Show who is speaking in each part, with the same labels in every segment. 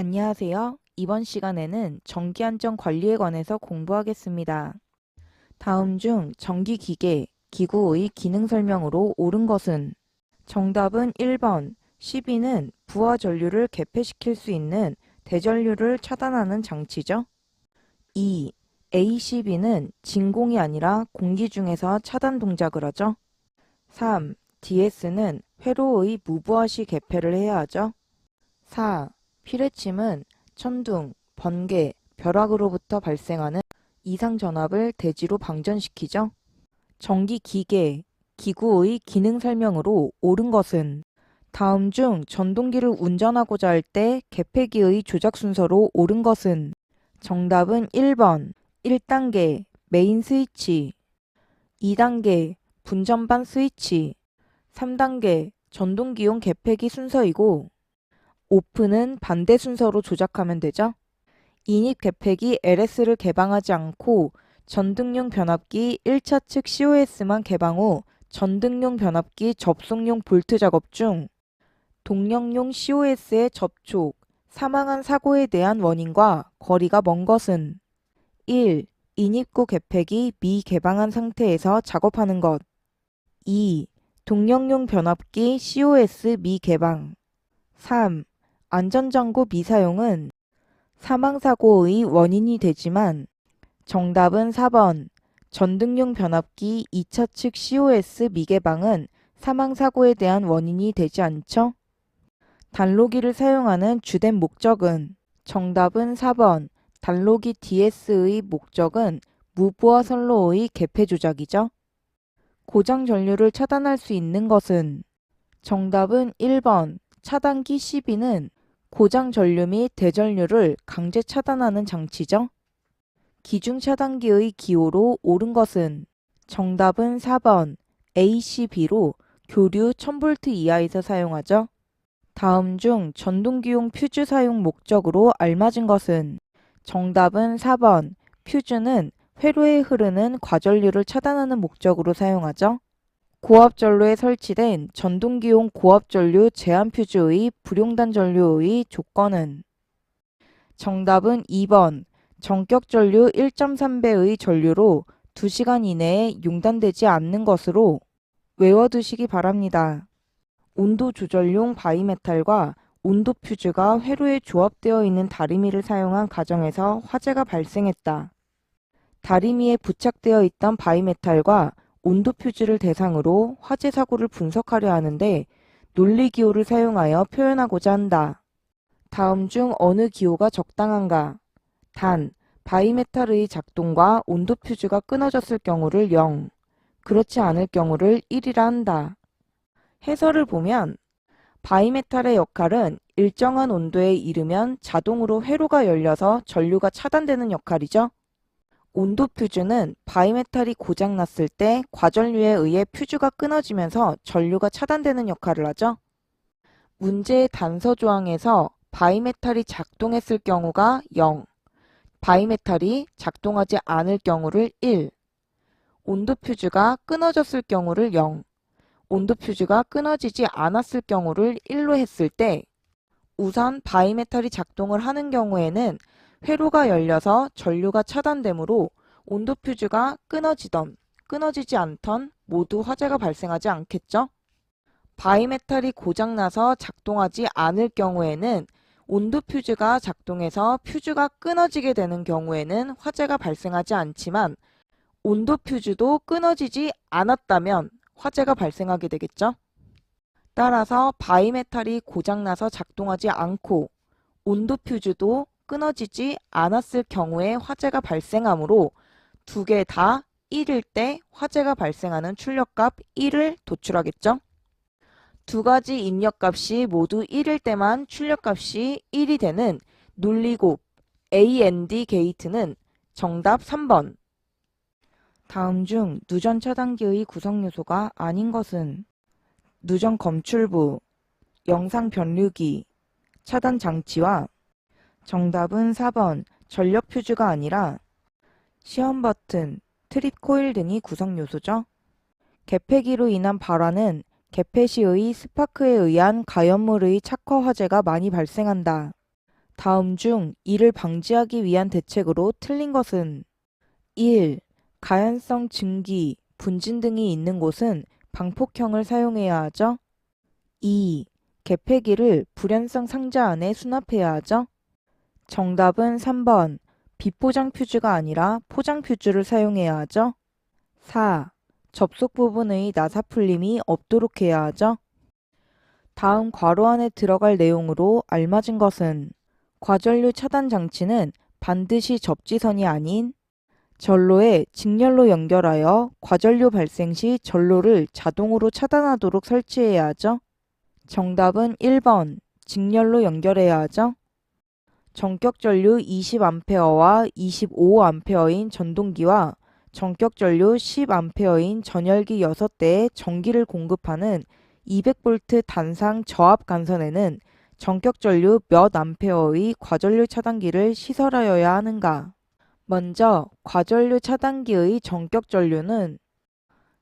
Speaker 1: 안녕하세요. 이번 시간에는 전기안전 관리에 관해서 공부하겠습니다. 다음 중 전기기계, 기구의 기능 설명으로 옳은 것은 정답은 1번, 12는 부하 전류를 개폐시킬 수 있는 대전류를 차단하는 장치죠. 2. A12는 진공이 아니라 공기 중에서 차단 동작을 하죠. 3. DS는 회로의 무부하시 개폐를 해야 하죠. 4. 피레침은 천둥, 번개, 벼락으로부터 발생하는 이상 전압을 대지로 방전시키죠. 전기 기계, 기구의 기능 설명으로 옳은 것은 다음 중 전동기를 운전하고자 할 때 개폐기의 조작 순서로 옳은 것은 정답은 1번 1단계 메인 스위치 2단계 분전반 스위치 3단계 전동기용 개폐기 순서이고 오프는 반대 순서로 조작하면 되죠. 인입 개폐기 LS를 개방하지 않고 전등용 변압기 1차 측 COS만 개방 후 전등용 변압기 접속용 볼트 작업 중 동력용 COS의 접촉, 사망한 사고에 대한 원인과 거리가 먼 것은 1. 인입구 개폐기 미개방한 상태에서 작업하는 것 2. 동력용 변압기 COS 미개방 3. 안전장구 미사용은 사망사고의 원인이 되지만 정답은 4번 전등용 변압기 2차 측 COS 미개방은 사망사고에 대한 원인이 되지 않죠? 단로기를 사용하는 주된 목적은 정답은 4번 단로기 DS의 목적은 무부하 선로의 개폐 조작이죠. 고장 전류를 차단할 수 있는 것은 정답은 1번 차단기 12는 고장 전류 및 대전류를 강제 차단하는 장치죠. 기중 차단기의 기호로 옳은 것은 정답은 4번 ACB로 교류 1000V 이하에서 사용하죠. 다음 중 전동기용 퓨즈 사용 목적으로 알맞은 것은 정답은 4번 퓨즈는 회로에 흐르는 과전류를 차단하는 목적으로 사용하죠. 고압전로에 설치된 전동기용 고압전류 제한 퓨즈의 불용단 전류의 조건은 정답은 2번 전격전류 1.3배의 전류로 2시간 이내에 용단되지 않는 것으로 외워두시기 바랍니다. 온도 조절용 바이메탈과 온도 퓨즈가 회로에 조합되어 있는 다리미를 사용한 가정에서 화재가 발생했다. 다리미에 부착되어 있던 바이메탈과 온도 퓨즈를 대상으로 화재 사고를 분석하려 하는데 논리 기호를 사용하여 표현하고자 한다. 다음 중 어느 기호가 적당한가? 단, 바이메탈의 작동과 온도 퓨즈가 끊어졌을 경우를 0, 그렇지 않을 경우를 1이라 한다. 해설을 보면 바이메탈의 역할은 일정한 온도에 이르면 자동으로 회로가 열려서 전류가 차단되는 역할이죠. 온도 퓨즈는 바이메탈이 고장났을 때 과전류에 의해 퓨즈가 끊어지면서 전류가 차단되는 역할을 하죠. 문제의 단서 조항에서 바이메탈이 작동했을 경우가 0, 바이메탈이 작동하지 않을 경우를 1, 온도 퓨즈가 끊어졌을 경우를 0, 온도 퓨즈가 끊어지지 않았을 경우를 1로 했을 때 우선 바이메탈이 작동을 하는 경우에는 회로가 열려서 전류가 차단되므로 온도 퓨즈가 끊어지던 끊어지지 않던 모두 화재가 발생하지 않겠죠? 바이메탈이 고장나서 작동하지 않을 경우에는 온도 퓨즈가 작동해서 퓨즈가 끊어지게 되는 경우에는 화재가 발생하지 않지만 온도 퓨즈도 끊어지지 않았다면 화재가 발생하게 되겠죠? 따라서 바이메탈이 고장나서 작동하지 않고 온도 퓨즈도 끊어지지 않았을 경우에 화재가 발생하므로 두 개 다 1일 때 화재가 발생하는 출력값 1을 도출하겠죠? 두 가지 입력값이 모두 1일 때만 출력값이 1이 되는 논리곱 AND 게이트는 정답 3번. 다음 중 누전 차단기의 구성 요소가 아닌 것은 누전 검출부, 영상 변류기, 차단 장치와 정답은 4번 전력 퓨즈가 아니라 시험 버튼, 트립 코일 등이 구성 요소죠. 개폐기로 인한 발화는 개폐 시의 스파크에 의한 가연물의 착화 화재가 많이 발생한다. 다음 중 이를 방지하기 위한 대책으로 틀린 것은 1. 가연성 증기, 분진 등이 있는 곳은 방폭형을 사용해야 하죠. 2. 개폐기를 불연성 상자 안에 수납해야 하죠. 정답은 3번. 비포장 퓨즈가 아니라 포장 퓨즈를 사용해야 하죠. 4. 접속 부분의 나사 풀림이 없도록 해야 하죠. 다음 괄호 안에 들어갈 내용으로 알맞은 것은 과전류 차단 장치는 반드시 접지선이 아닌 전로에 직렬로 연결하여 과전류 발생 시 전로를 자동으로 차단하도록 설치해야 하죠. 정답은 1번. 직렬로 연결해야 하죠. 전격 전류 20A와 25A인 전동기와 전격 전류 10A인 전열기 6대에 전기를 공급하는 200V 단상 저압 간선에는 전격 전류 몇 암페어의 과전류 차단기를 시설하여야 하는가? 먼저 과전류 차단기의 전격 전류는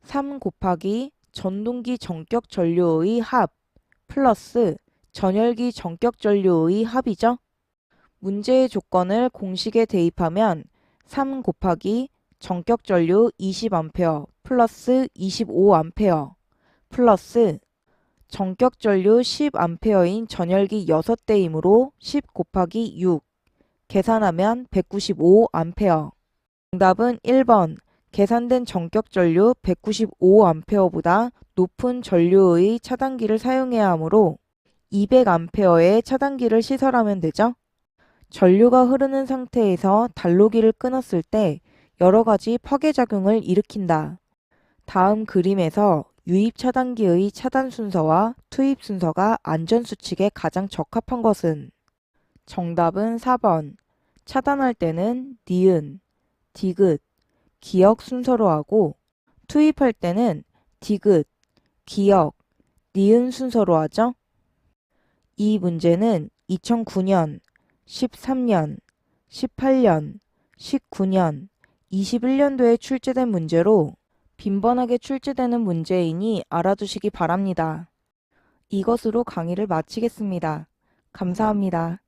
Speaker 1: 3 곱하기 전동기 전격 전류의 합 플러스 전열기 전격 전류의 합이죠. 문제의 조건을 공식에 대입하면 3 곱하기 전격 전류 20A 플러스 25A 플러스 전격 전류 10A인 전열기 6대이므로 10 곱하기 6 계산하면 195A. 정답은 1번. 계산된 전격 전류 195A보다 높은 전류의 차단기를 사용해야 하므로 200A의 차단기를 시설하면 되죠. 전류가 흐르는 상태에서 단로기를 끊었을 때 여러 가지 파괴작용을 일으킨다. 다음 그림에서 유입 차단기의 차단 순서와 투입 순서가 안전 수칙에 가장 적합한 것은 정답은 4번. 차단할 때는 니은, 디귿, 기역 순서로 하고 투입할 때는 디귿, 기역, 니은 순서로 하죠. 이 문제는 2009년, 13년, 18년, 19년, 21년도에 출제된 문제로 빈번하게 출제되는 문제이니 알아두시기 바랍니다. 이것으로 강의를 마치겠습니다. 감사합니다.